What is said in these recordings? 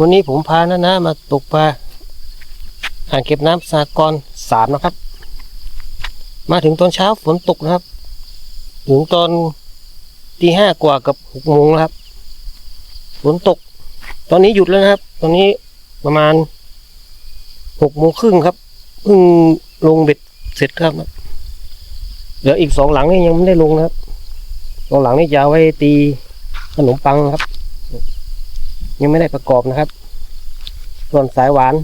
วันนี้ผมพาน้าๆมาตกปลาอ่างเก็บน้ำสากรสามนะครับ มาถึงตอนเช้าฝนตกนะครับ ถึงตอนตีห้ากว่ากับหกโมงครับ ฝนตก ตอนนี้หยุดแล้วนะครับ ตอนนี้ประมาณหกโมงครึ่งครับเพิ่งลงเบ็ดเสร็จครับเหลืออีกสองหลังนี่ยังไม่ได้ลงนะครับสองหลังนี่จะไว้ตีขนมปังครับ ยังไม่ได้ประกอบนะครับ ส่วนสายหวาน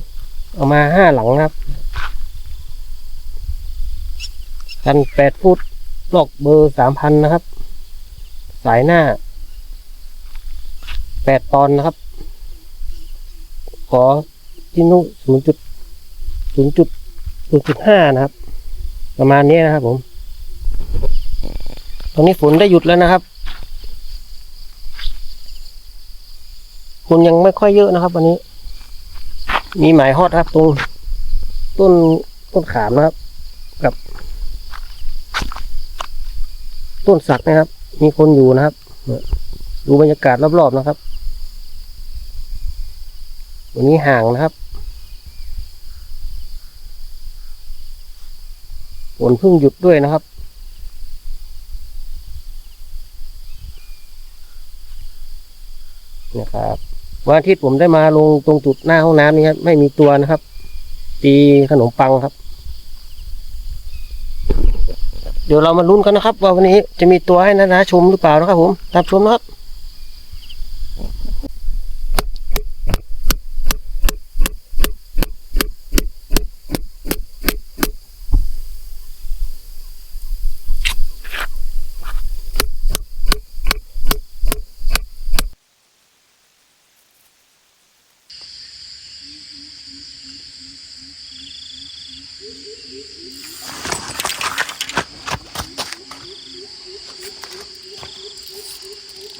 เอามาห้าหลังนะครับ กันแปดฟุตลอกเบอร์สามพันนะครับ สายหน้าแปดตอนนะครับ ขอจินุศูนย์จุดศูนย์จุดศูนย์จุดห้านะครับ ประมาณนี้นะครับผม ตอนนี้ฝนได้หยุดแล้วนะครับ นยังไม่ค่อยเยอะนะครับ วันนี้ มีหมายฮอดครับ ตรงต้นต้นขามนะครับ กับ ต้นสักนะครับ มีคนอยู่นะครับ ดูบรรยากาศรอบๆนะครับ วันนี้ห่างนะครับฝนเพิ่งหยุดด้วยนะครับนะครับ วันอาทิตย์ผมได้มาลงตรงจุดหน้าห้องน้ำนี้ครับไม่มีตัวนะครับ ตีขนมปังครับ เดี๋ยวเรามาลุ้นกันนะครับ ว่าวันนี้จะมีตัวให้นะนะชมหรือเปล่านะครับผมตามชมนะครับ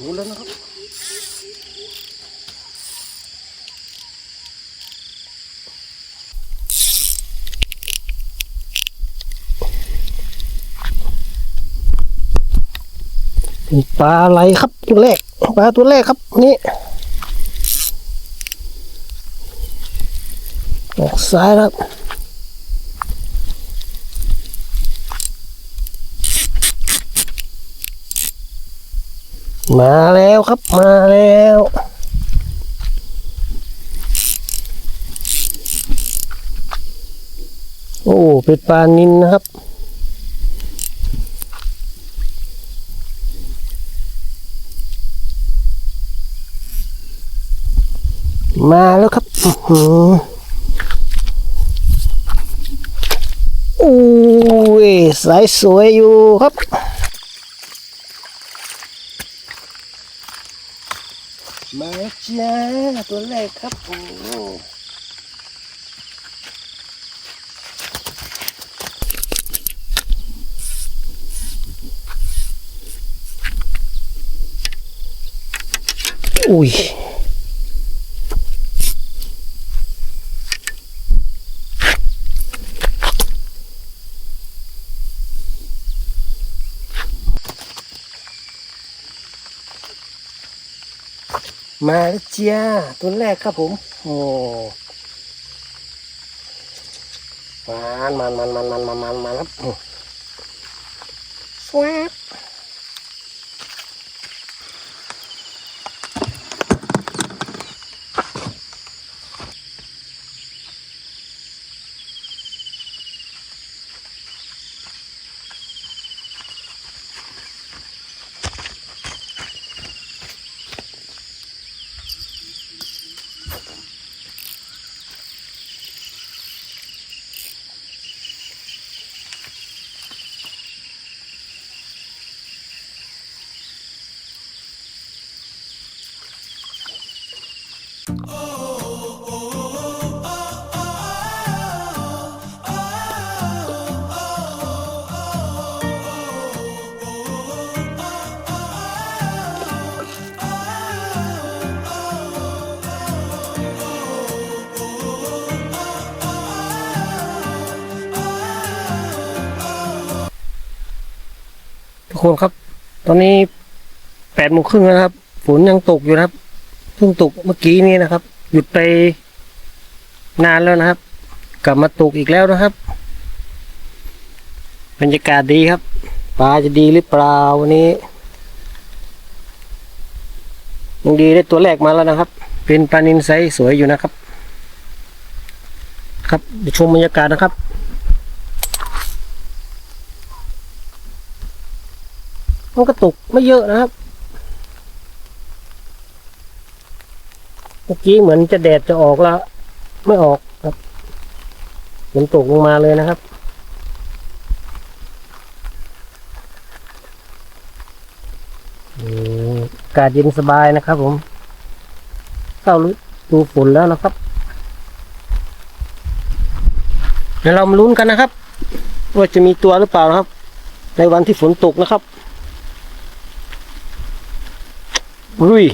รู้แล้วนะครับปลาอะไรครับตัวแรกปลาตัวแรกครับนี่ ออกซ้ายแล้วครับมาแล้วครับมาแล้วโอ้เป็นปลานินนะครับ มาแล้วครับอื้อหือโอ้ย สายสวยอยู่ครับมาจ้าตัวแรกครับโอ้อุ้ย มาเจ้าตัวแรกครับผม โอ้มันมันมันมันมันมันมันครับสวั คนครับ ตอนนี้แปดโมงครึ่งแล้วนะครับ ฝนยังตกอยู่นะครับเพิ่งตกเมื่อกี้นี้นะครับ หยุดไปนานแล้วนะครับ กลับมาตกอีกแล้วนะครับ บรรยากาศดีครับปลาจะดีหรือเปล่าวันนี้ยังดีได้ตัวแรกมาแล้วนะครับ เป็นปลานินไซสวยอยู่นะครับ ครับชมบรรยากาศนะครับ มันก็ตกไม่เยอะนะครับเมื่อกี้เหมือนจะแดดจะออกแล้ว ไม่ออกครับฝนตกลงมาเลยนะครับอือากาศเย็นสบายนะครับ ผมเข้าดูฝนแล้วนะครับเดี๋ยวเรามาลุ้นกันนะครับ ว่าจะมีตัวหรือเปล่านะครับ ในวันที่ฝนตกนะครับ ลุย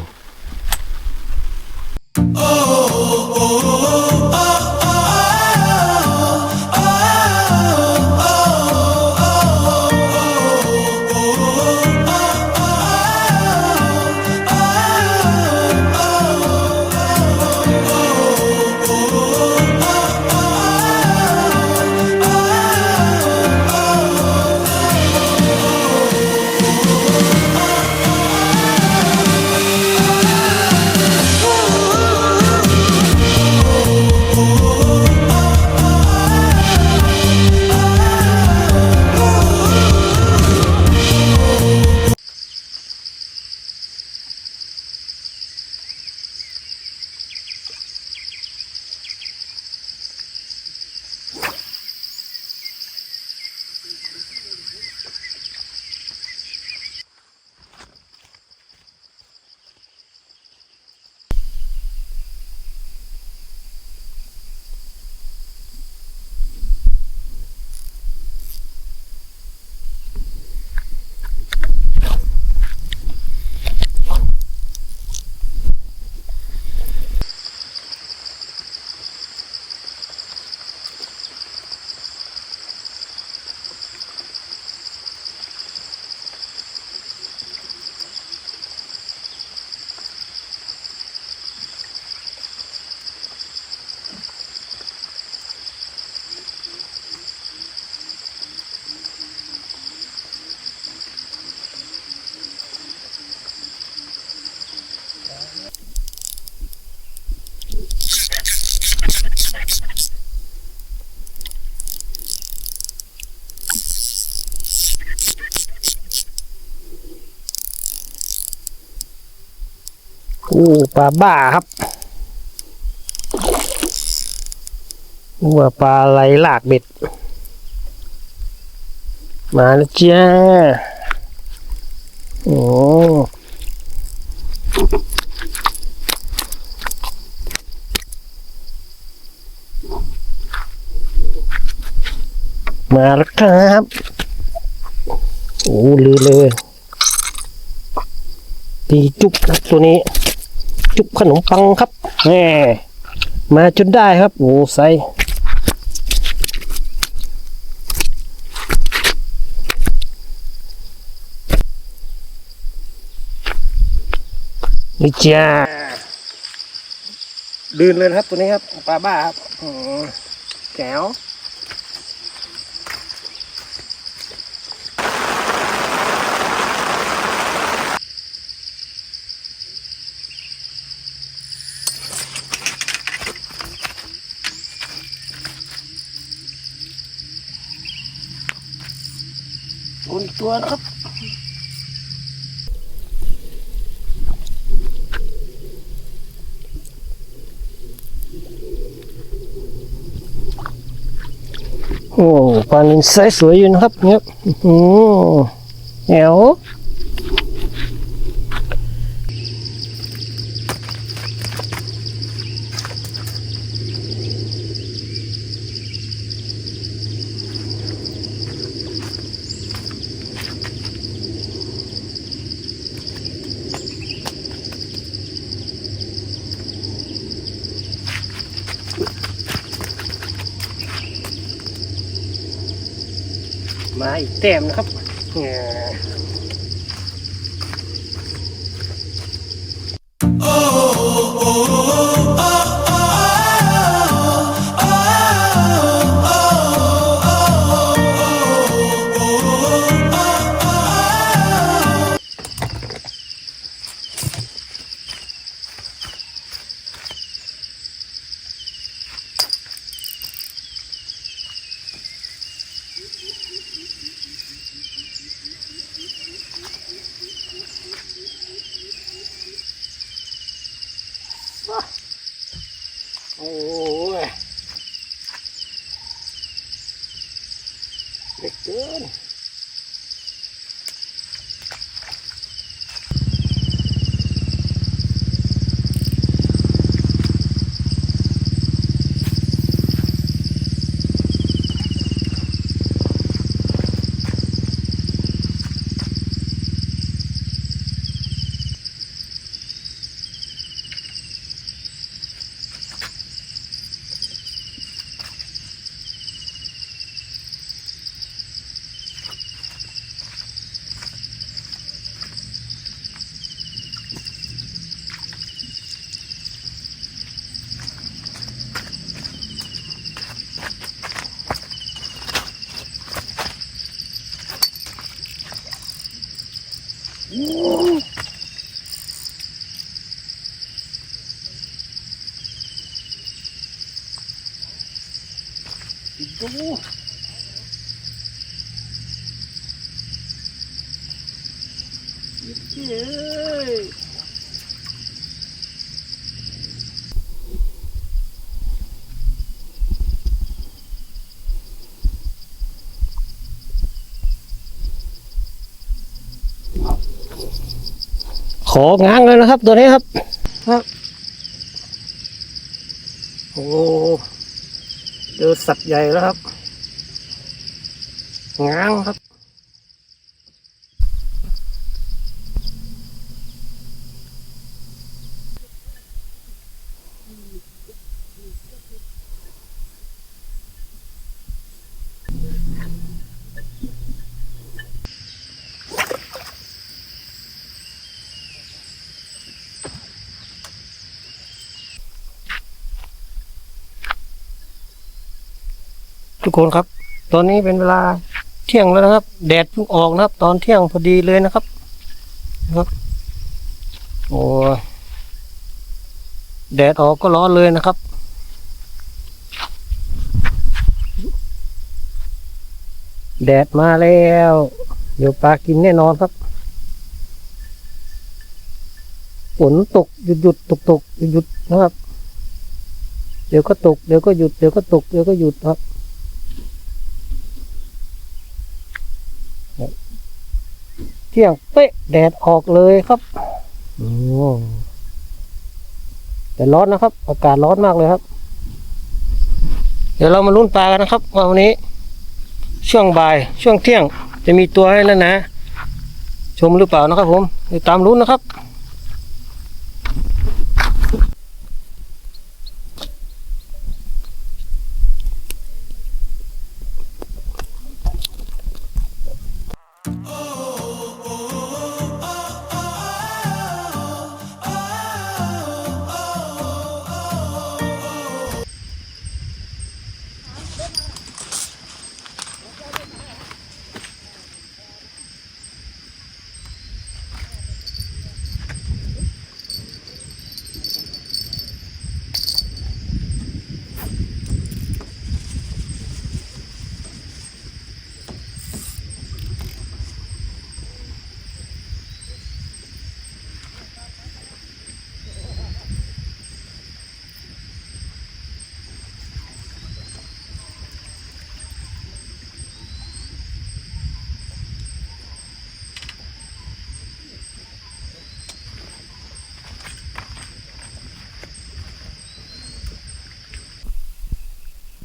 อู้ปลาบ้าครับนึกว่าปลาไหลหลากเบ็ด มาแล้วจ้าโอ้มาแล้วครับโอ้ลือเลยตีจุ๊บครับตัวนี้ จุบขนมปังครับแหมมาจนได้ครับโอ้ไซนี่จ้าลื่นเลยครับตัวนี้ครับปลาบ้าครับแก้ว ตัวนะครับโอ้ปลานินไซส์สวยอยู่นะครับเนี่ยอือแหวาอีกแต้มนะครับเนี่ย ดูเย้ยของ้างเลยนะครับตัวนี้ครับ ครับ โอ้ เจอสัตว์ใหญ่แล้วครับง้างครับ คนครับ ตอนนี้เป็นเวลาเที่ยงแล้วนะครับ แดดเพิ่งออกนะครับ ตอนเที่ยงพอดีเลยนะครับนะครับ โอ้แดดออกก็ร้อนเลยนะครับ แดดมาแล้วเดี๋ยวปลากินแน่นอนครับฝนตกหยุดหยุดตกตกหยุดหยุดนะครับ เดี๋ยวก็ตก เดี๋ยวก็หยุด เดี๋ยวก็ตก เดี๋ยวก็หยุดครับ ที่ยงเป๊ะแดดออกเลยครับอมแต่ร้อนนะครับ อากาศร้อนมากเลยครับ เดี๋ยวเรามาลุ้นปลากันนะครับวันนี้ ช่วงบ่ายช่วงเที่ยง จะมีตัวให้แล้วนะ ชมหรือเปล่านะครับผมเดี๋ยวตามลุ้นนะครับ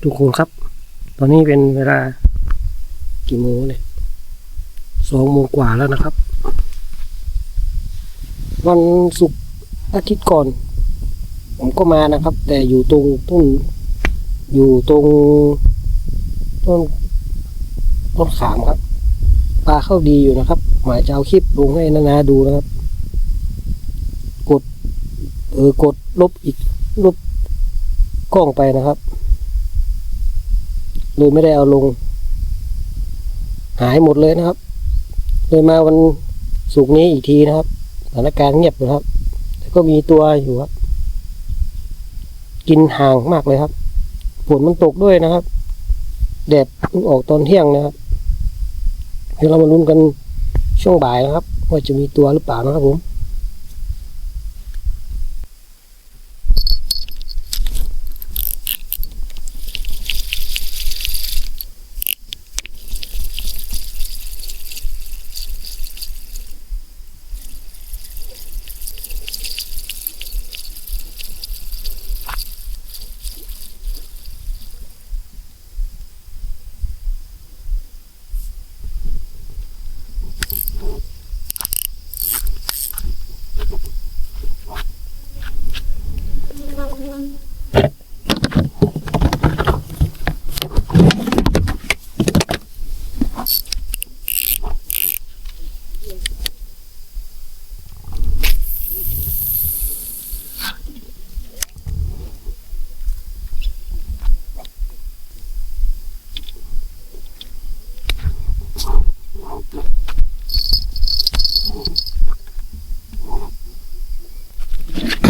ทุกคนครับ ตอนนี้เป็นเวลากี่โมงเนี่ยสองโมงกว่าแล้วนะครับ วันศุกร์อาทิตย์ก่อน ผมก็มานะครับ แต่อยู่ตรงต้น อยู่ตรงต้นต้นขามครับปลาเข้าดีอยู่นะครับ หมายจะเอาคลิปลงให้นานาดูนะครับ กด เออกดลบอีกลบกล้องไปนะครับ เลยไม่ได้เอาลง หายหมดเลยนะครับ เลยมาวันศุกนี้อีกทีนะครับสถานการณ์เงียบอยู่ครับแต่ก็มีตัวอยู่ครับ กินห่างมากเลยครับฝนมันตกด้วยนะครับ แดดออกตอนเที่ยงนะครับเดี๋ยวเรามาลุ้นกันช่วงบ่ายนะครับ ว่าจะมีตัวหรือเปล่านะครับผม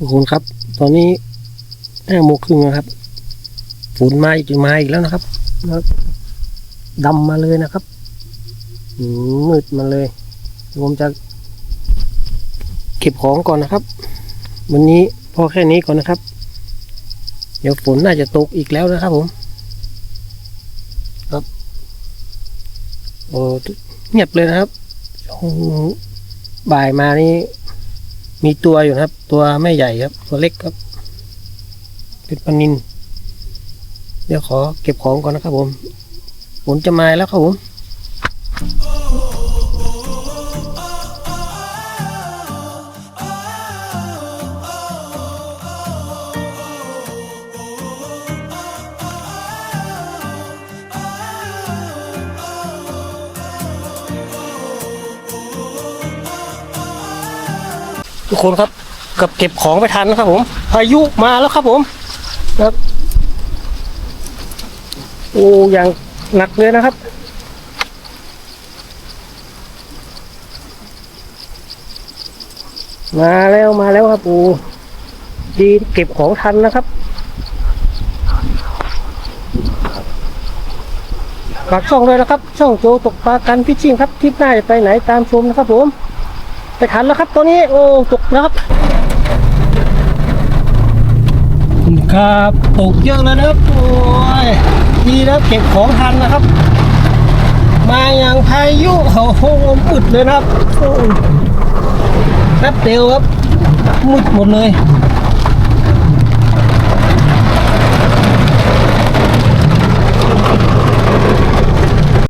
ทุกคนครับ ตอนนี้ห้าโมงครึ่งนะครับฝนมาอีกมาอีกแล้วนะครับนะครับดำมาเลยนะครับมืดมาเลยผมจะเก็บของก่อนนะครับ วันนี้พอแค่นี้ก่อนนะครับ เดี๋ยวฝนน่าจะตกอีกแล้วนะครับผม ครับโอ้เงียบเลยนะครับช่วงบ่ายมานี่ มีตัวอยู่นะครับ ตัวไม่ใหญ่ครับ ตัวเล็กครับ เป็นปลานินเดี๋ยวขอเก็บของก่อนนะครับผมฝนจะมาแล้วครับผม กคนครับกับเก็บของไปทันนะครับ ผมพายุมาแล้วครับผมครับโอ้อย่างหนักเลยนะครับมาแล้วมาแล้วครับโอ้ดีเก็บของทันนะครับฝากช่องด้วยนะครับ ช่องโจตกปลากันพิชิงครับทริปหน้าจะไปไหนตามชมนะครับผม ไปขันแล้วครับตัวนี้โอ้ตกนะครับครับตกเยอะแล้วนะครับโอ้ยดีแล้วเก็บของทันนะครับ มาอย่างพายุโอ้โหมืดเลยนะครับโอ้ยแป๊บเดียวครับมุดหมดเลย